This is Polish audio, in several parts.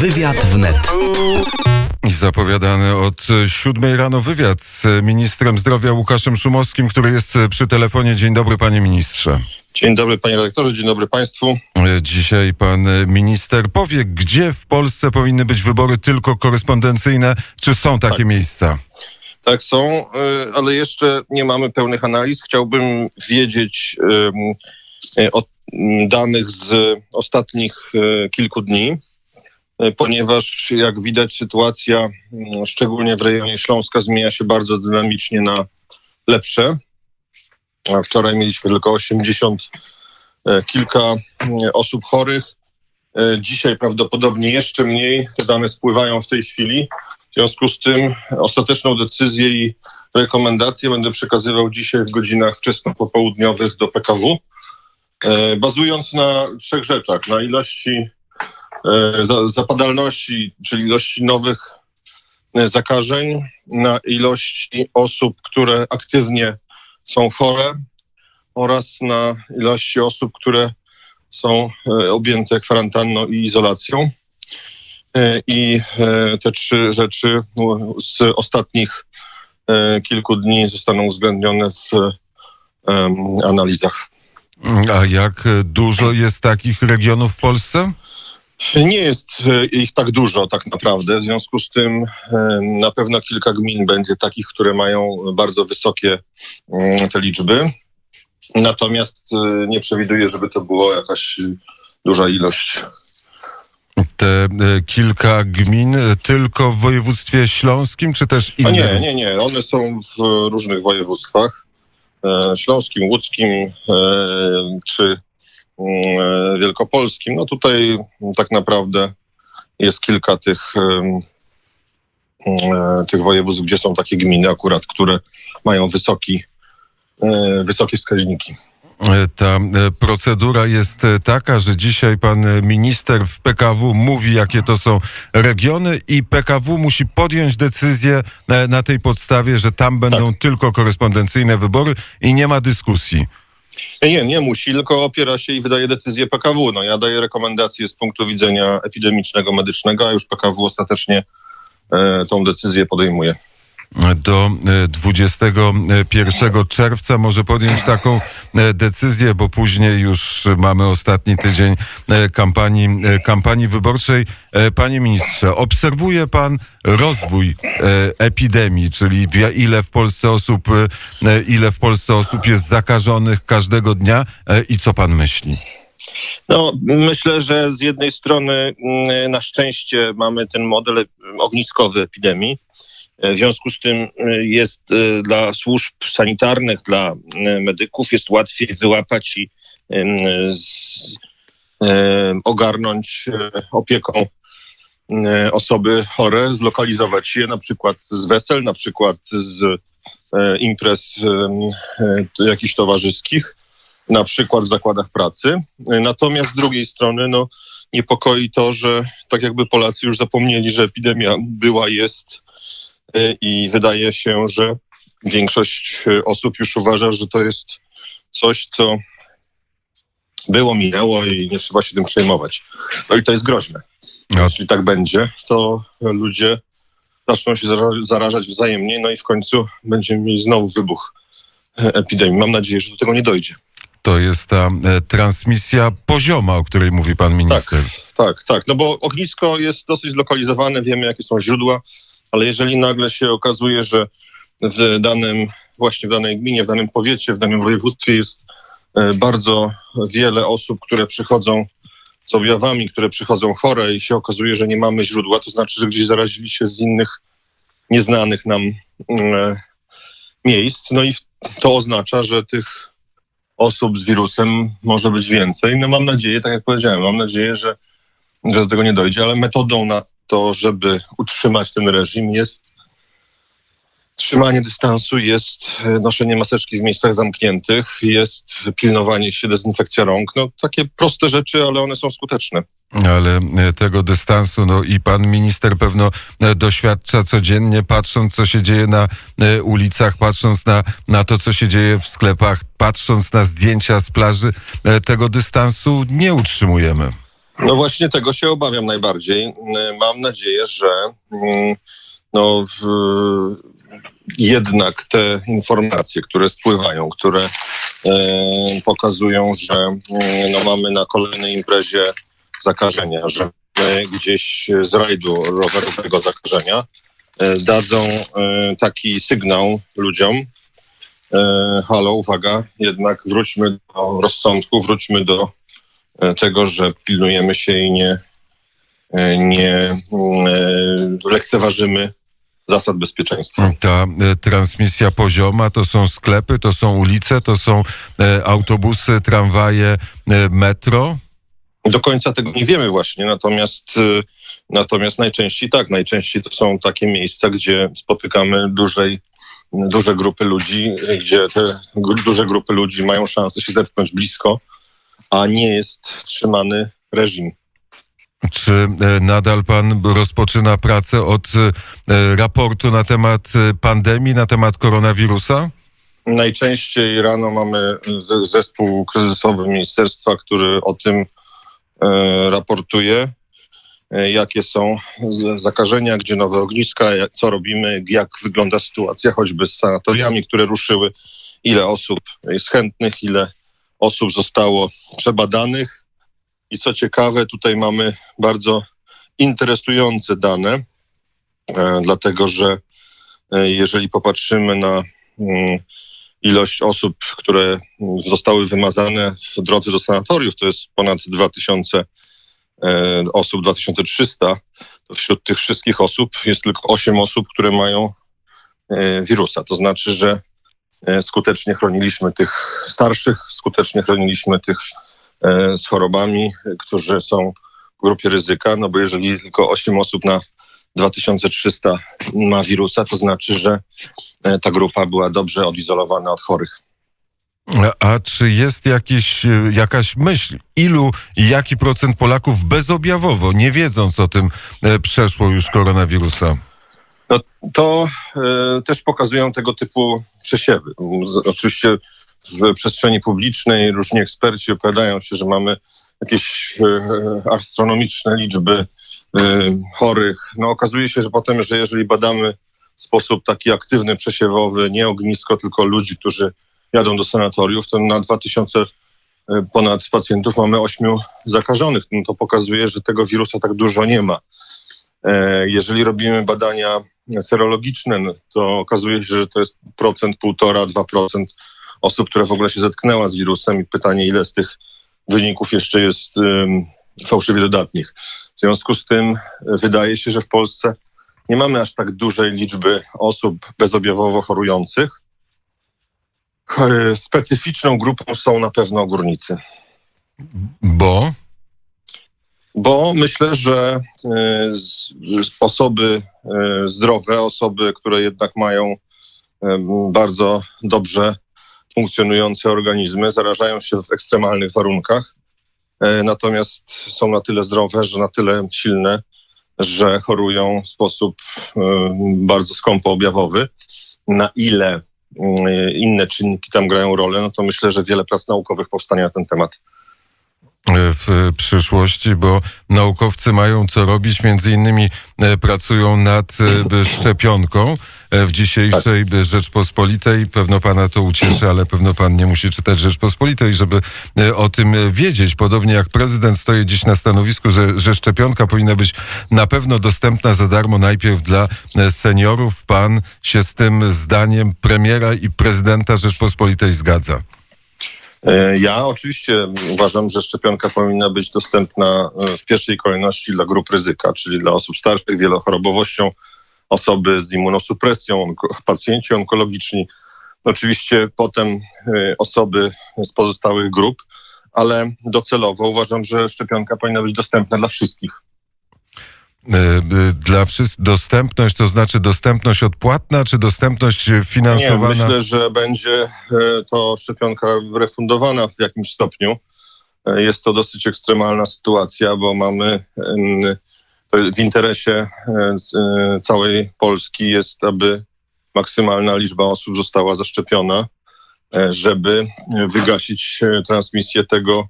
Wywiad wnet. I zapowiadany od siódmej rano wywiad z ministrem zdrowia Łukaszem Szumowskim, który jest przy telefonie. Dzień dobry, panie ministrze. Dzień dobry panie redaktorze, dzień dobry państwu. Dzisiaj pan minister powie, gdzie w Polsce powinny być wybory tylko korespondencyjne, czy są takie miejsca? Tak są, y, ale jeszcze nie mamy pełnych analiz. Chciałbym wiedzieć y, o mm, danych z ostatnich y, kilku dni, ponieważ jak widać sytuacja, mm, szczególnie w rejonie Śląska, zmienia się bardzo dynamicznie na lepsze. Wczoraj mieliśmy tylko 80 e, kilka osób chorych. Dzisiaj prawdopodobnie jeszcze mniej. Te dane spływają w tej chwili. W związku z tym ostateczną decyzję i rekomendację będę przekazywał dzisiaj w godzinach wczesno-popołudniowych do PKW, e, bazując na trzech rzeczach. Na ilości e, za- zapadalności, czyli ilości nowych e, zakażeń, na ilości osób, które aktywnie są chore oraz na ilości osób, które są objęte kwarantanną i izolacją. E, I e, te trzy rzeczy z ostatnich e, kilku dni zostaną uwzględnione w analizach. A jak dużo jest takich regionów w Polsce? Nie jest ich tak dużo tak naprawdę, w związku z tym na pewno kilka gmin będzie takich, które mają bardzo wysokie mm, te liczby. Natomiast nie przewiduję, żeby to było jakaś duża ilość. Te e, kilka gmin e, tylko w województwie śląskim, czy też inne? nie, nie, nie. One są w różnych województwach. E, śląskim, łódzkim czy mm, wielkopolskim. No tutaj mm, tak naprawdę jest kilka tych, e, tych województw, gdzie są takie gminy akurat, które mają wysoki, wysokie wskaźniki. Ta e, procedura jest e, taka, że dzisiaj pan e, minister w PKW mówi, jakie to są regiony i PKW musi podjąć decyzję na tej podstawie, że tam będą tylko korespondencyjne wybory i nie ma dyskusji. Nie, nie, nie musi, tylko opiera się i wydaje decyzję PKW. No, ja daję rekomendacje z punktu widzenia epidemicznego, medycznego, a już PKW ostatecznie e, tą decyzję podejmuje. Do e, 21 czerwca może podjąć taką e, decyzję, bo później już mamy ostatni tydzień e, kampanii, e, kampanii wyborczej. E, Panie ministrze, obserwuje pan rozwój e, epidemii, czyli ile w Polsce osób, e, ile w Polsce osób jest zakażonych każdego dnia e, i co pan myśli? No, myślę, że z jednej strony mm, na szczęście mamy ten model e, ogniskowy epidemii. W związku z tym e, jest e, dla służb sanitarnych, dla e, medyków jest łatwiej wyłapać i ogarnąć opieką osoby chore, zlokalizować je na przykład z wesel, na przykład z imprez jakichś towarzyskich na przykład w zakładach pracy. Natomiast z drugiej strony no, niepokoi to, że tak jakby Polacy już zapomnieli, że epidemia była, jest i wydaje się, że większość y, osób już uważa, że to jest coś, co było, minęło i nie trzeba się tym przejmować. No i to jest groźne. No. Jeśli tak będzie, to ludzie zaczną się zara- zarażać wzajemnie, no i w końcu będziemy mieli znowu wybuch e, epidemii. Mam nadzieję, że do tego nie dojdzie. To jest ta e, transmisja pozioma, o której mówi pan minister. Tak, tak, no bo ognisko jest dosyć zlokalizowane, wiemy jakie są źródła, ale jeżeli nagle się okazuje, że w danym, właśnie w danej gminie, w danym powiecie, w danym województwie jest e, bardzo wiele osób, które przychodzą z objawami, które przychodzą chore i się okazuje, że nie mamy źródła, to znaczy, że gdzieś zarazili się z innych nieznanych nam e, miejsc, no i to oznacza, że tych osób z wirusem może być więcej. No mam nadzieję, tak jak powiedziałem, mam nadzieję, że że do tego nie dojdzie, ale metodą na to, żeby utrzymać ten reżim jest trzymanie dystansu, jest e, noszenie maseczki w miejscach zamkniętych, jest pilnowanie się, dezynfekcja rąk. No takie proste rzeczy, ale one są skuteczne. Ale e, tego dystansu, no i pan minister pewno e, doświadcza codziennie, patrząc, co się dzieje na ulicach, patrząc na, na to, co się dzieje w sklepach, patrząc na zdjęcia z plaży, tego dystansu nie utrzymujemy. No właśnie tego się obawiam najbardziej. E, Mam nadzieję, że mm, no, w, jednak te informacje, które spływają, które e, pokazują, że mm, no, mamy na kolejnej imprezie zakażenia, że gdzieś z rajdu rowerowego zakażenia, e, dadzą e, taki sygnał ludziom, halo, uwaga, jednak wróćmy do rozsądku, wróćmy do tego, że pilnujemy się i nie, e, nie mm, e, lekceważymy zasad bezpieczeństwa. Ta e, transmisja pozioma to są sklepy, to są ulice, to są e, autobusy, tramwaje, e, metro. Do końca tego nie wiemy właśnie, natomiast, natomiast najczęściej tak, najczęściej to są takie miejsca, gdzie spotykamy dużej, duże grupy ludzi, gdzie te duże grupy ludzi mają szansę się zetknąć blisko, a nie jest trzymany reżim. Czy e, nadal pan rozpoczyna pracę od e, raportu na temat e, pandemii, na temat koronawirusa? Najczęściej rano mamy zespół kryzysowy ministerstwa, który o tym e, raportuje, e, jakie są zakażenia, gdzie nowe ogniska, co robimy, jak wygląda sytuacja choćby z sanatoriami, które ruszyły, ile osób jest chętnych, ile osób zostało przebadanych. I co ciekawe, tutaj mamy bardzo interesujące dane, e, dlatego że e, jeżeli popatrzymy na mm, ilość osób, które zostały wymazane w drodze do sanatoriów, to jest ponad 2000 e, osób, 2300, to wśród tych wszystkich osób jest tylko 8 osób, które mają wirusa. To znaczy, że skutecznie chroniliśmy tych starszych, skutecznie chroniliśmy tych e, z chorobami, e, którzy są w grupie ryzyka, no bo jeżeli tylko 8 osób na 2300 ma wirusa, to znaczy, że e, ta grupa była dobrze odizolowana od chorych. A- czy jest jakiś, e, jakaś myśl, ilu i jaki procent Polaków bezobjawowo, nie wiedząc o tym, e, przeszło już koronawirusa? No, to e, też pokazują tego typu przesiewy. Oczywiście w przestrzeni publicznej różni eksperci opowiadają się, że mamy jakieś e, astronomiczne liczby e, chorych. No okazuje się, że potem, że jeżeli badamy w sposób taki aktywny, przesiewowy, nie ognisko, tylko ludzi, którzy jadą do sanatoriów, to na 2000 e, ponad pacjentów mamy 8 zakażonych. No to pokazuje, że tego wirusa tak dużo nie ma. Jeżeli robimy badania serologiczne, no to okazuje się, że to jest procent, półtora, dwa procent osób, które w ogóle się zetknęła z wirusem i pytanie, ile z tych wyników jeszcze jest um, fałszywie dodatnich. W związku z tym e, wydaje się, że w Polsce nie mamy aż tak dużej liczby osób bezobjawowo chorujących. E, Specyficzną grupą są na pewno górnicy. Bo Bo myślę, że e, osoby e, zdrowe, osoby, które jednak mają em, bardzo dobrze funkcjonujące organizmy, zarażają się w ekstremalnych warunkach, e, natomiast są na tyle zdrowe, że na tyle silne, że chorują w sposób e, bardzo skąpo objawowy. Na ile inne czynniki tam grają rolę, no to myślę, że wiele prac naukowych powstanie na ten temat. W przyszłości, bo naukowcy mają co robić, między innymi e, pracują nad e, szczepionką e, w dzisiejszej Rzeczpospolitej. Pewno pana to ucieszy, ale pewno pan nie musi czytać Rzeczpospolitej, żeby o tym wiedzieć. Podobnie jak prezydent stoi dziś na stanowisku, że, że szczepionka powinna być na pewno dostępna za darmo najpierw dla seniorów. Pan się z tym zdaniem premiera i prezydenta Rzeczpospolitej zgadza. E, Ja oczywiście uważam, że szczepionka powinna być dostępna e, w pierwszej kolejności dla grup ryzyka, czyli dla osób starszych, wielochorobowością, osoby z immunosupresją, pacjenci onkologiczni, oczywiście potem e, osoby z pozostałych grup, ale docelowo uważam, że szczepionka powinna być dostępna dla wszystkich. E, e, Dla wszystkich dostępność, to znaczy dostępność odpłatna, czy dostępność e, Nie, finansowana? myślę, że będzie to szczepionka refundowana w jakimś stopniu. Jest to dosyć ekstremalna sytuacja, bo mamy w interesie całej Polski jest, aby maksymalna liczba osób została zaszczepiona, żeby wygasić transmisję tego,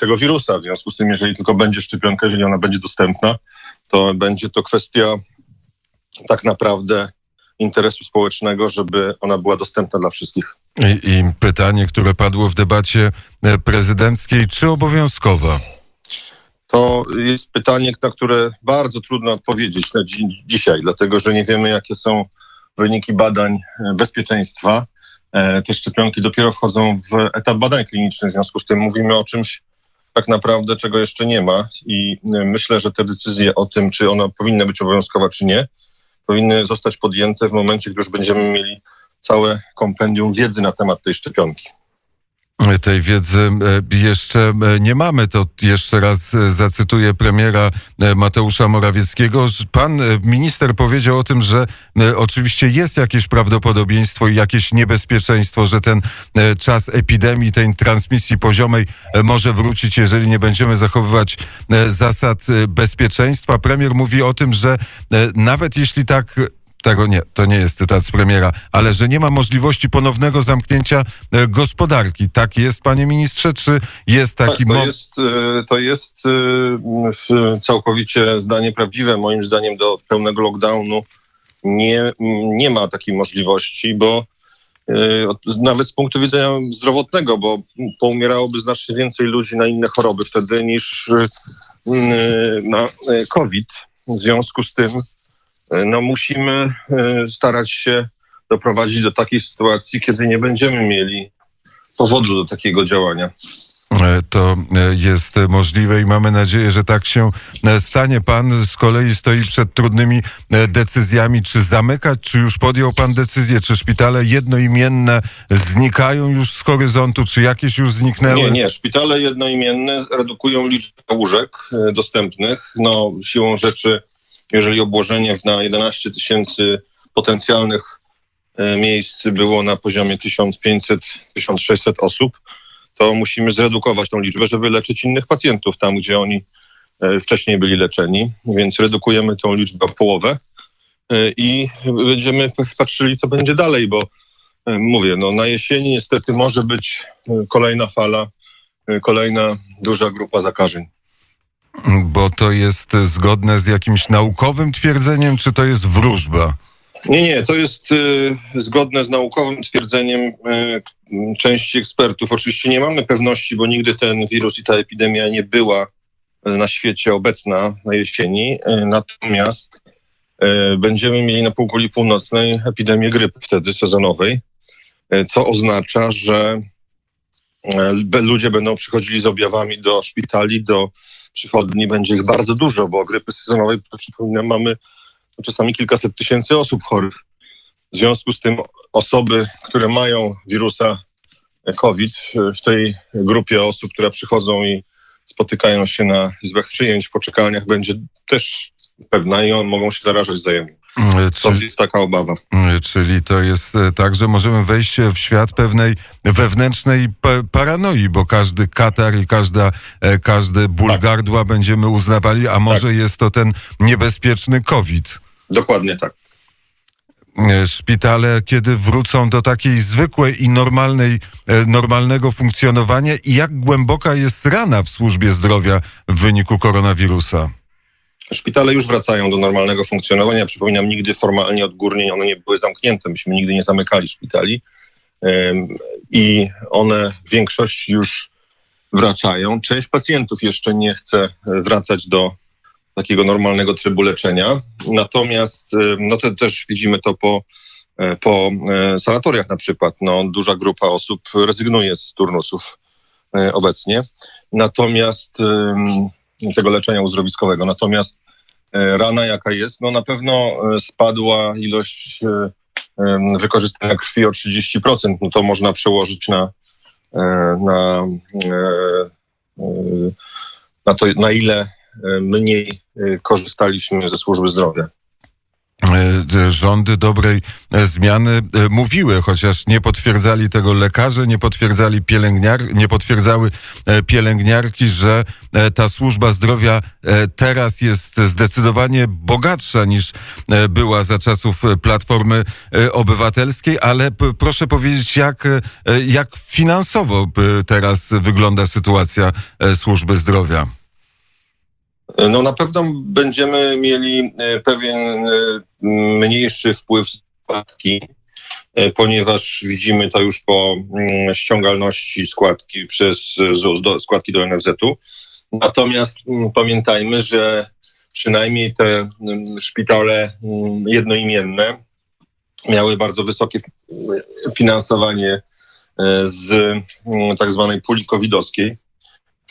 tego wirusa. W związku z tym, jeżeli tylko będzie szczepionka, jeżeli ona będzie dostępna, to będzie to kwestia tak naprawdę interesu społecznego, żeby ona była dostępna dla wszystkich. I, I pytanie, które padło w debacie e, prezydenckiej, czy obowiązkowa? To jest pytanie, na które bardzo trudno odpowiedzieć na dzi- dzisiaj, dlatego że nie wiemy, jakie są wyniki badań e, bezpieczeństwa. E, Te szczepionki dopiero wchodzą w etap badań klinicznych, w związku z tym mówimy o czymś tak naprawdę, czego jeszcze nie ma i e, myślę, że te decyzje o tym, czy ona powinna być obowiązkowa, czy nie, powinny zostać podjęte w momencie, gdy już będziemy mieli całe kompendium wiedzy na temat tej szczepionki. Tej wiedzy e, jeszcze e, nie mamy. To jeszcze raz e, zacytuję premiera Mateusza Morawieckiego. Pan minister powiedział o tym, że oczywiście jest jakieś prawdopodobieństwo i jakieś niebezpieczeństwo, że ten czas epidemii, tej transmisji poziomej może wrócić, jeżeli nie będziemy zachowywać zasad bezpieczeństwa. Premier mówi o tym, że nawet jeśli tak tego nie, to nie jest cytat z premiera, ale że nie ma możliwości ponownego zamknięcia e, gospodarki. Tak jest, panie ministrze, czy jest taki tak, to jest, to jest y, w- całkowicie zdanie prawdziwe. Moim zdaniem do pełnego lockdownu nie, nie ma takiej możliwości, bo nawet z punktu widzenia zdrowotnego, bo poumierałoby znacznie więcej ludzi na inne choroby wtedy niż na COVID. W związku z tym no, musimy y, starać się doprowadzić do takiej sytuacji, kiedy nie będziemy mieli powodu do takiego działania. E, to e, jest e, możliwe i mamy nadzieję, że tak się e, stanie. Pan z kolei stoi przed trudnymi e, decyzjami, czy zamykać, czy już podjął pan decyzję, czy szpitale jednoimienne znikają już z horyzontu, czy jakieś już zniknęły? Nie, nie. Szpitale jednoimienne redukują liczbę łóżek e, dostępnych. No, siłą rzeczy, jeżeli obłożenie na 11 tysięcy potencjalnych e, miejsc było na poziomie 1500-1600 osób, to musimy zredukować tą liczbę, żeby leczyć innych pacjentów tam, gdzie oni e, wcześniej byli leczeni. Więc redukujemy tą liczbę o połowę e, i będziemy patrzyli, co będzie dalej, bo mówię, no na jesieni niestety może być kolejna fala, kolejna duża grupa zakażeń. Bo to jest zgodne z jakimś naukowym twierdzeniem, czy to jest wróżba? Nie, nie, to jest y, zgodne z naukowym twierdzeniem y, części ekspertów. Oczywiście nie mamy pewności, bo nigdy ten wirus i ta epidemia nie była y, na świecie obecna na jesieni. Y, natomiast y, będziemy mieli na półkuli północnej epidemię grypy wtedy sezonowej, co oznacza, że ludzie będą przychodzili z objawami do szpitali, do przychodni. Będzie ich bardzo dużo, bo grypy sezonowej, przypominam, mamy czasami kilkaset tysięcy osób chorych. W związku z tym osoby, które mają wirusa COVID w- w tej grupie osób, które przychodzą i spotykają się na izbach przyjęć, w poczekalniach, będzie też pewna i on, mogą się zarażać wzajemnie. E, To Czy, jest taka obawa. e, czyli to jest e, tak, że możemy wejść w świat pewnej wewnętrznej pa- paranoi, bo każdy katar i każda, każdy ból Tak. gardła będziemy uznawali, a może jest to ten niebezpieczny COVID. Dokładnie tak. Szpitale, kiedy wrócą do takiej zwykłej i normalnej, normalnego funkcjonowania i jak głęboka jest rana w służbie zdrowia w wyniku koronawirusa? Szpitale już wracają do normalnego funkcjonowania. Przypominam, nigdy formalnie odgórnie one nie były zamknięte. Myśmy nigdy nie zamykali szpitali. I one w większości już wracają. Część pacjentów jeszcze nie chce wracać do takiego normalnego trybu leczenia. Natomiast no to też widzimy to po, e, po e, sanatoriach na przykład. No, duża grupa osób rezygnuje z turnusów e, obecnie. Natomiast tego leczenia uzdrowiskowego. Natomiast e, rana jaka jest, no na pewno e, spadła ilość e, wykorzystania krwi o 30%. No to można przełożyć na, na, na to, na ile mniej korzystaliśmy ze służby zdrowia. E, rządy dobrej e, zmiany e, mówiły, chociaż nie potwierdzali tego lekarze, nie potwierdzali pielęgniar, nie potwierdzały pielęgniarki, że ta służba zdrowia teraz jest zdecydowanie bogatsza niż była za czasów Platformy Obywatelskiej, ale proszę powiedzieć, jak, jak finansowo teraz wygląda sytuacja służby zdrowia? No na pewno będziemy mieli e, pewien e, mniejszy wpływ składki, e, ponieważ widzimy to już po mm, ściągalności składki przez do, składki do NFZ-u. Natomiast mm, pamiętajmy, że przynajmniej te mm, szpitale jednoimienne miały bardzo wysokie finansowanie z tak zwanej puli covidowskiej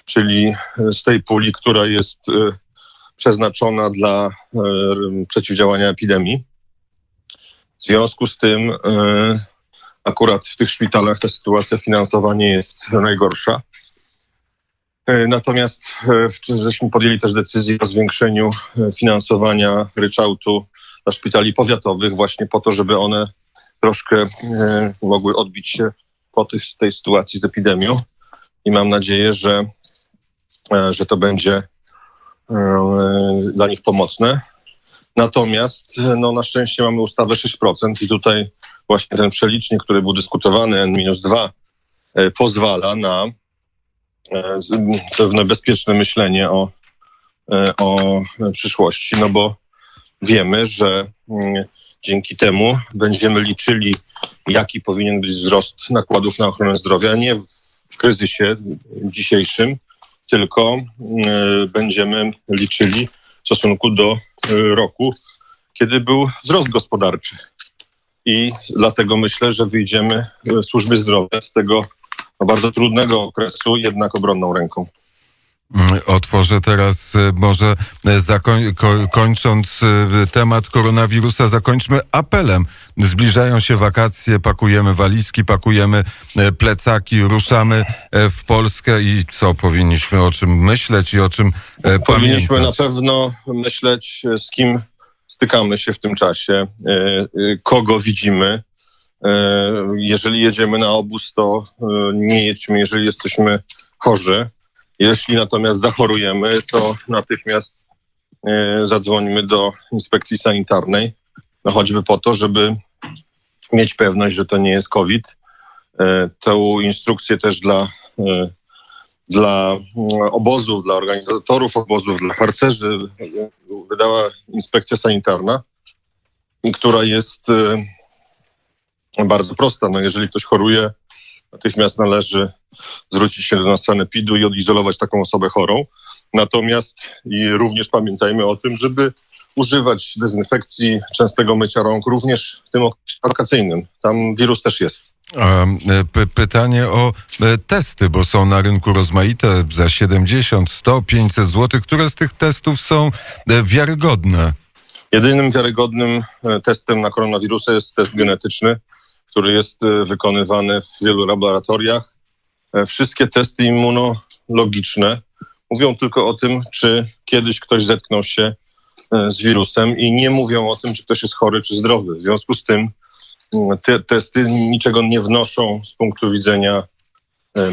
czyli z tej puli, która jest e, przeznaczona dla e, przeciwdziałania epidemii. W związku z tym e, akurat w tych szpitalach ta sytuacja finansowa nie jest najgorsza. Natomiast żeśmy podjęli też decyzję o zwiększeniu finansowania ryczałtu dla szpitali powiatowych właśnie po to, żeby one troszkę mogły odbić się po tych, tej sytuacji z epidemią. I mam nadzieję, że że to będzie e, dla nich pomocne. Natomiast e, no, na szczęście mamy ustawę 6% i tutaj właśnie ten przelicznik, który był dyskutowany, N-2, e, pozwala na e, pewne bezpieczne myślenie o, e, o przyszłości, no bo wiemy, że mm, dzięki temu będziemy liczyli, jaki powinien być wzrost nakładów na ochronę zdrowia, nie w kryzysie dzisiejszym, tylko y, będziemy liczyli w stosunku do y, roku, kiedy był wzrost gospodarczy. I dlatego myślę, że wyjdziemy y, służby zdrowia z tego bardzo trudnego okresu jednak obronną ręką. Otworzę teraz e, może e, zakoń, ko, kończąc e, temat koronawirusa, zakończmy apelem. Zbliżają się wakacje, pakujemy walizki, pakujemy plecaki, ruszamy w Polskę i co powinniśmy o czym myśleć i o czym e, Powinniśmy na pamiętać? pewno myśleć, z kim stykamy się w tym czasie, kogo widzimy. Jeżeli jedziemy na obóz, to nie jedźmy, jeżeli jesteśmy chorzy. Jeśli natomiast zachorujemy, to natychmiast e, zadzwońmy do inspekcji sanitarnej, no choćby po to, żeby mieć pewność, że to nie jest COVID. E, Tę instrukcję też dla e, dla mm, obozów, dla organizatorów obozów, dla harcerzy wydała inspekcja sanitarna, która jest bardzo prosta. No, jeżeli ktoś choruje, natychmiast należy zwrócić się do nas sanepidu i odizolować taką osobę chorą. Natomiast i również pamiętajmy o tym, żeby używać dezynfekcji, częstego mycia rąk, również w tym okresie wakacyjnym. Tam wirus też jest. E, pytanie o e, testy, bo są na rynku rozmaite za 70, 100, 500 zł. Które z tych testów są e, wiarygodne? Jedynym wiarygodnym testem na koronawirusa jest test genetyczny, który jest e, wykonywany w wielu laboratoriach. E, Wszystkie testy immunologiczne mówią tylko o tym, czy kiedyś ktoś zetknął się e, z wirusem i nie mówią o tym, czy ktoś jest chory czy zdrowy. W związku z tym te testy niczego nie wnoszą z punktu widzenia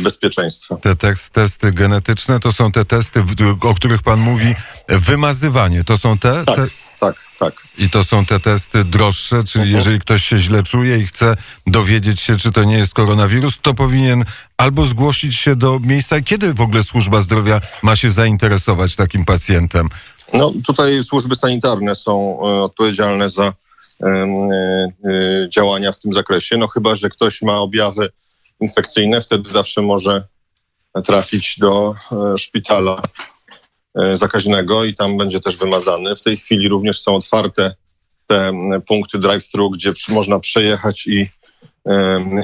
bezpieczeństwa. Te tekst, testy genetyczne to są te testy, o których pan mówi, wymazywanie. To są te, Tak, te tak, tak. i to są te testy droższe, czyli Mhm. jeżeli ktoś się źle czuje i chce dowiedzieć się, czy to nie jest koronawirus, to powinien albo zgłosić się do miejsca. Kiedy w ogóle służba zdrowia ma się zainteresować takim pacjentem? No tutaj służby sanitarne są e, odpowiedzialne za e, e, działania w tym zakresie. No chyba, że ktoś ma objawy infekcyjne, wtedy zawsze może trafić do szpitala zakaźnego i tam będzie też wymazany. W tej chwili również są otwarte te punkty drive-thru, gdzie można przejechać i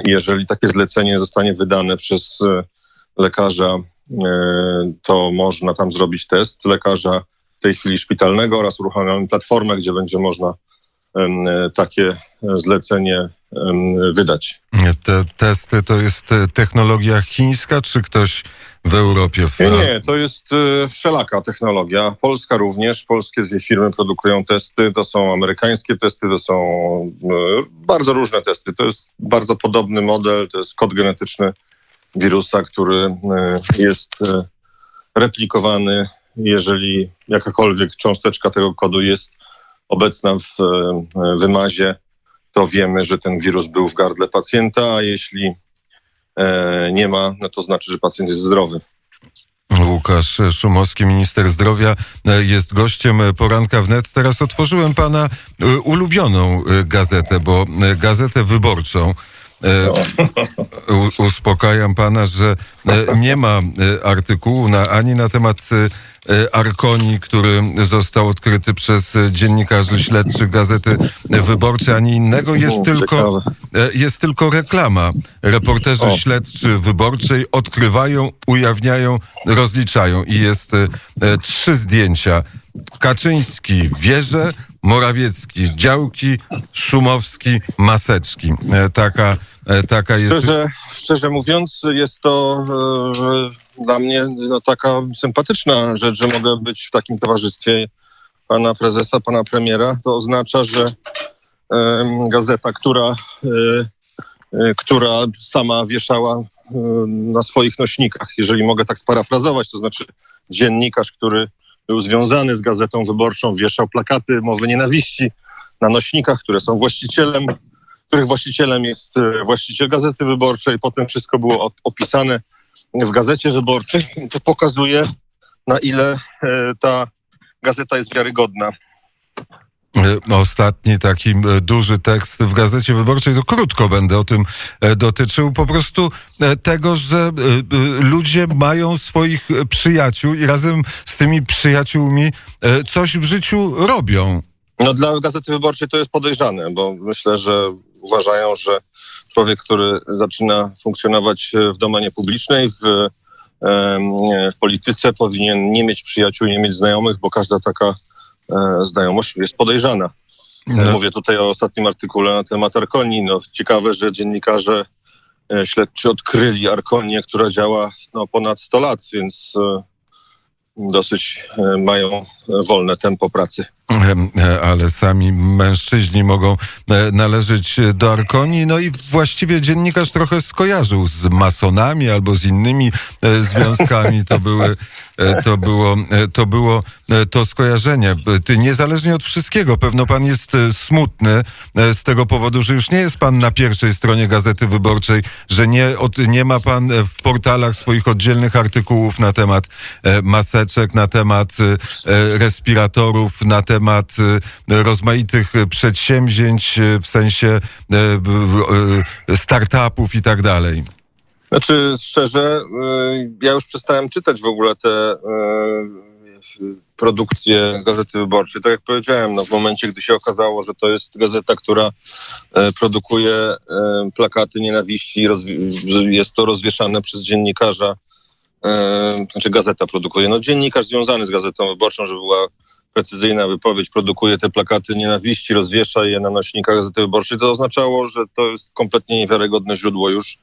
jeżeli takie zlecenie zostanie wydane przez e, lekarza, e, to można tam zrobić test lekarza w tej chwili szpitalnego oraz uruchamiamy platformę, gdzie będzie można e, takie e, zlecenie em, wydać. Te testy to jest e, technologia chińska, czy ktoś w Europie? W, Nie, nie, to jest e, wszelaka technologia. Polska również. Polskie dwie firmy produkują testy. To są amerykańskie testy, to są bardzo różne testy. To jest bardzo podobny model. To jest kod genetyczny wirusa, który jest replikowany. Jeżeli jakakolwiek cząsteczka tego kodu jest obecna w e, wymazie, to wiemy, że ten wirus był w gardle pacjenta, a jeśli e, nie ma, no to znaczy, że pacjent jest zdrowy. Łukasz Szumowski, minister zdrowia, e, jest gościem poranka wnet. Teraz otworzyłem pana ulubioną gazetę, bo gazetę wyborczą. E, u- Uspokajam pana, że e, nie ma e, artykułu na, ani na temat Arkoni, który został odkryty przez dziennikarzy śledczych Gazety Wyborczej, ani innego. Jest tylko, jest tylko reklama. Reporterzy O. śledczy Wyborczej odkrywają, ujawniają, rozliczają. I jest trzy zdjęcia. Kaczyński wieże, Morawiecki działki, Szumowski maseczki. E, Taka, e, taka jest. Szczerze, szczerze mówiąc, jest to e, dla mnie no, taka sympatyczna rzecz, że mogę być w takim towarzystwie pana prezesa, pana premiera. To oznacza, że gazeta, która, która sama wieszała na swoich nośnikach, jeżeli mogę tak sparafrazować, to znaczy dziennikarz, który był związany z gazetą wyborczą, wieszał plakaty mowy nienawiści na nośnikach, które są właścicielem których właścicielem jest e, właściciel Gazety Wyborczej. Potem wszystko było op- opisane w Gazecie Wyborczej. To pokazuje, na ile e, ta gazeta jest wiarygodna. E, Ostatni taki e, duży tekst w Gazecie Wyborczej, to krótko będę o tym e, dotyczył, po prostu tego, że ludzie mają swoich przyjaciół i razem z tymi przyjaciółmi coś w życiu robią. No dla Gazety Wyborczej to jest podejrzane, bo myślę, że uważają, że człowiek, który zaczyna funkcjonować w domenie publicznej, w, w polityce, powinien nie mieć przyjaciół, nie mieć znajomych, bo każda taka znajomość jest podejrzana. No. Mówię tutaj o ostatnim artykule na temat Arkonii. No, ciekawe, że dziennikarze e, śledczy odkryli Arkonię, która działa no, ponad 100 lat, więc e, dosyć e, mają e, wolne tempo pracy. Em, e, ale sami mężczyźni mogą e, należeć do Arkonii. No i właściwie dziennikarz trochę skojarzył z masonami albo z innymi e, związkami. To, były, e, to, było, e, to było e, to skojarzenie. Ty, niezależnie od wszystkiego, pewno pan jest e, smutny e, z tego powodu, że już nie jest pan na pierwszej stronie Gazety Wyborczej, że nie, od, nie ma pan e, w portalach swoich oddzielnych artykułów na temat e, maseczek, na temat e, e, respiratorów, na temat e, rozmaitych e, przedsięwzięć e, w sensie e, e, startupów i tak dalej. Znaczy, szczerze, y, ja już przestałem czytać w ogóle te y, produkcje Gazety Wyborczej. Tak jak powiedziałem, no, w momencie, gdy się okazało, że to jest gazeta, która e, produkuje plakaty nienawiści, jest to rozwieszane przez dziennikarza, znaczy gazeta produkuje, no dziennikarz związany z Gazetą Wyborczą, żeby była precyzyjna wypowiedź, produkuje te plakaty nienawiści, rozwiesza je na nośnikach Gazety Wyborczej, to oznaczało, że to jest kompletnie niewiarygodne źródło już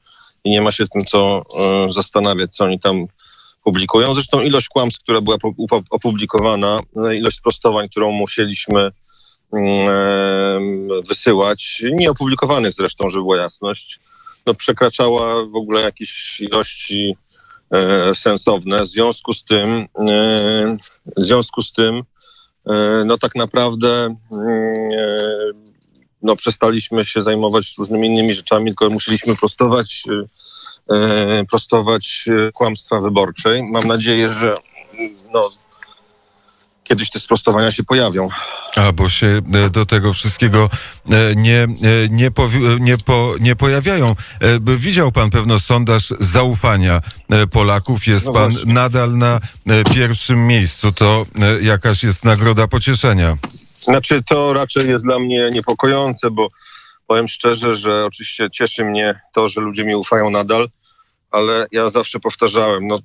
i nie ma się tym co e, zastanawiać, co oni tam publikują. Zresztą ilość kłamstw, która była opublikowana, e, ilość sprostowań, którą musieliśmy mm, e, wysyłać, nieopublikowanych zresztą, żeby była jasność, no przekraczała w ogóle jakieś ilości e, sensowne. W związku z tym, w związku z tym, no tak naprawdę mm, no przestaliśmy się zajmować różnymi innymi rzeczami, tylko musieliśmy prostować, e, e, prostować e, kłamstwa wyborczej. Mam nadzieję, że no, kiedyś te sprostowania się pojawią. A, bo się e, do tego wszystkiego e, nie, nie, e, nie, po, nie pojawiają. Widział pan pewno sondaż zaufania Polaków. Jest No pan nadal na pierwszym miejscu. To jakaś jest nagroda pocieszenia. Znaczy, to raczej jest dla mnie niepokojące, bo powiem szczerze, że oczywiście cieszy mnie to, że ludzie mi ufają nadal, ale ja zawsze powtarzałem, no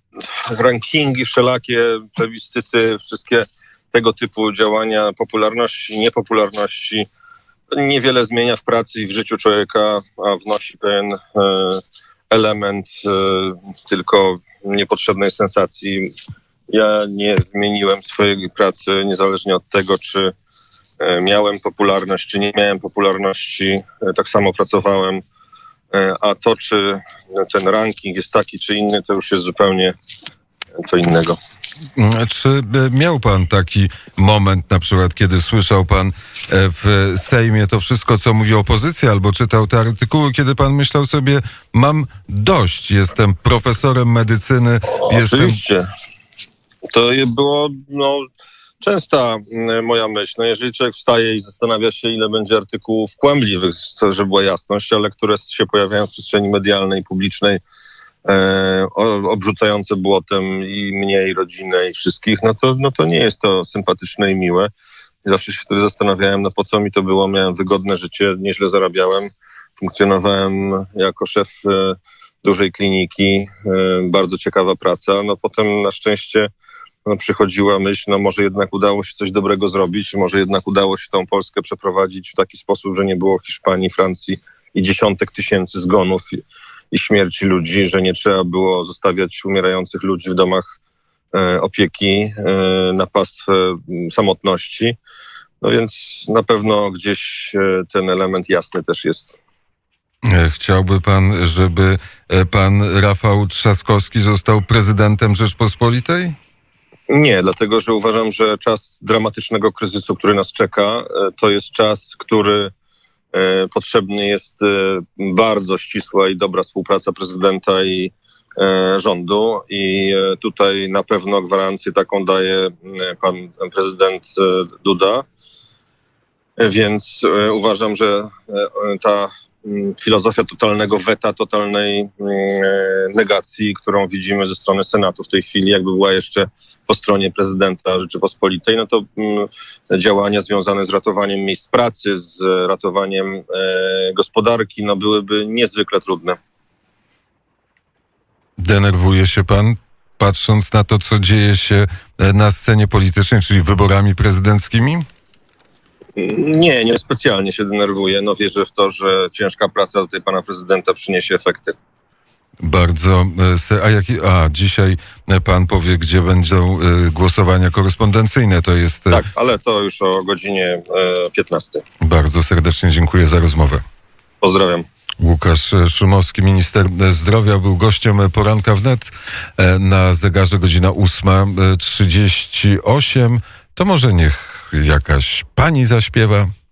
rankingi wszelakie, plebiscyty, wszystkie tego typu działania popularności, niepopularności, niewiele zmienia w pracy i w życiu człowieka, a wnosi pewien e, element e, tylko niepotrzebnej sensacji. Ja nie zmieniłem swojej pracy niezależnie od tego, czy miałem popularność, czy nie miałem popularności. E, Tak samo pracowałem. E, A to, czy ten ranking jest taki, czy inny, to już jest zupełnie co innego. Mm, Czy e, miał pan taki moment, na przykład, kiedy słyszał pan e, w Sejmie to wszystko, co mówi opozycja, albo czytał te artykuły, kiedy pan myślał sobie, mam dość, jestem profesorem medycyny, jestem... Oczywiście. To było no, częsta mm, moja myśl. No, jeżeli człowiek wstaje i zastanawia się, ile będzie artykułów kłamliwych, żeby była jasność, ale które się pojawiają w przestrzeni medialnej, publicznej, e, obrzucające błotem i mnie, i rodzinę, i wszystkich, no to, no to nie jest to sympatyczne i miłe. Zawsze się wtedy zastanawiałem, no po co mi to było. Miałem wygodne życie, nieźle zarabiałem, funkcjonowałem jako szef e, dużej kliniki, e, bardzo ciekawa praca. No potem na szczęście przychodziła myśl, no może jednak udało się coś dobrego zrobić, może jednak udało się tą Polskę przeprowadzić w taki sposób, że nie było Hiszpanii, Francji i dziesiątek tysięcy zgonów i, i śmierci ludzi, że nie trzeba było zostawiać umierających ludzi w domach e, opieki e, na pastwę samotności. No więc na pewno gdzieś e, ten element jasny też jest. E, Chciałby pan, żeby e, pan Rafał Trzaskowski został prezydentem Rzeczpospolitej? Nie, dlatego że uważam, że czas dramatycznego kryzysu, który nas czeka, e, to jest czas, który e, potrzebny jest e, bardzo ścisła i dobra współpraca prezydenta i rządu i tutaj na pewno gwarancję taką daje pan prezydent Duda. Więc uważam, że ta mm, filozofia totalnego weta, totalnej mm, negacji, którą widzimy ze strony Senatu w tej chwili, jakby była jeszcze po stronie prezydenta Rzeczypospolitej, no to mm, działania związane z ratowaniem miejsc pracy, z ratowaniem e, gospodarki, no byłyby niezwykle trudne. Denerwuje się pan, patrząc na to, co dzieje się e, na scenie politycznej, czyli wyborami prezydenckimi? Nie, nie specjalnie się denerwuję. No wierzę w to, że ciężka praca tutaj pana prezydenta przyniesie efekty. Bardzo. e, A, jaki, a dzisiaj e, pan powie, gdzie będą e, głosowania korespondencyjne. To jest. Tak, ale to już o godzinie e, 15. Bardzo serdecznie dziękuję za rozmowę. Pozdrawiam. Łukasz Szumowski, minister zdrowia, był gościem poranka wnet. Na zegarze godzina 8.38. To może niech jakaś pani zaśpiewa.